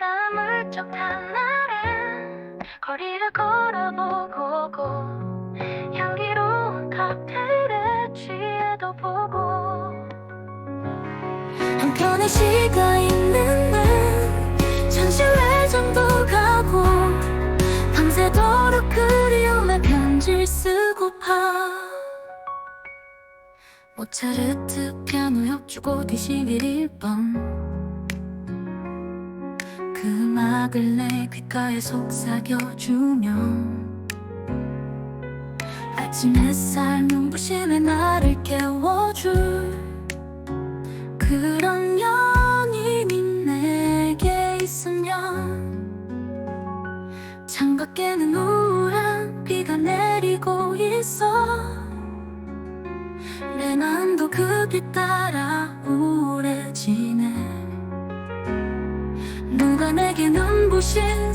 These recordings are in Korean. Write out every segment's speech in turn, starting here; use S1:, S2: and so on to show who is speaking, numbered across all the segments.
S1: 마음을 쩍한 날엔 거리를 걸어보고 향기로운 칵테일에 취해도 보고 한편의 시가 있는 날 잠시 외장도 가고 밤새도록 그리움의 편지를 쓰고파. 모차르트 피아노 협주고 뒤11일 밤. 그 음악을 내 귓가에 속삭여주며 아침 햇살 눈부심에 나를 깨워줄 그런 연인이 내게 있으면 창밖에는 우울한 비가 내리고 있어. 내 마음도 그빛 따라 우울해지네 내게 눈부신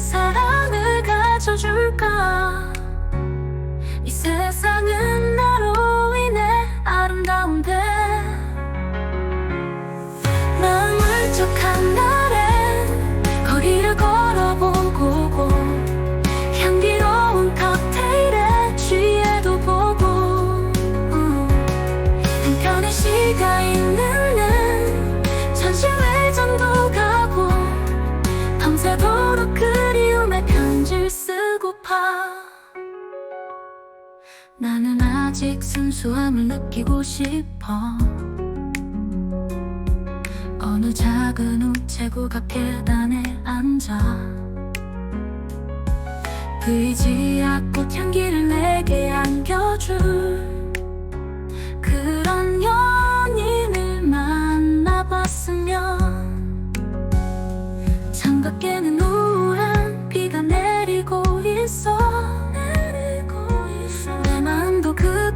S1: 나는 아직 순수함을 느끼고 싶어. 어느 작은 우체국 앞 계단에 앉아. 의지야 꽃향기를 내게 안겨줄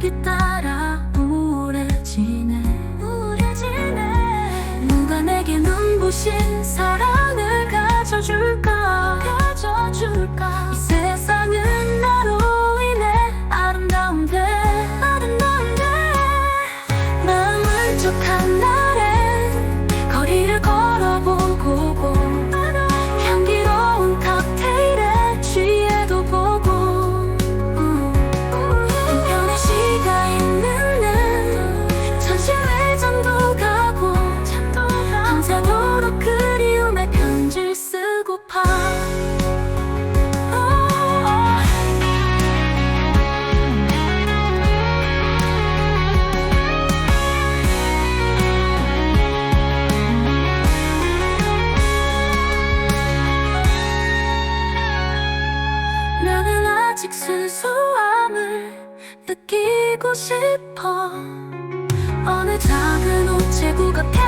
S1: 마음도 그빛 따라 우울해지네 우울해지네 누가 내게 눈부신 사랑을 가져줄까? 가져줄까? 이 세상은 나로 인해 아름다운데. 아름다운데. 마음을 쩍한 날 느끼고 싶어. 어느 작은 우체국 앞에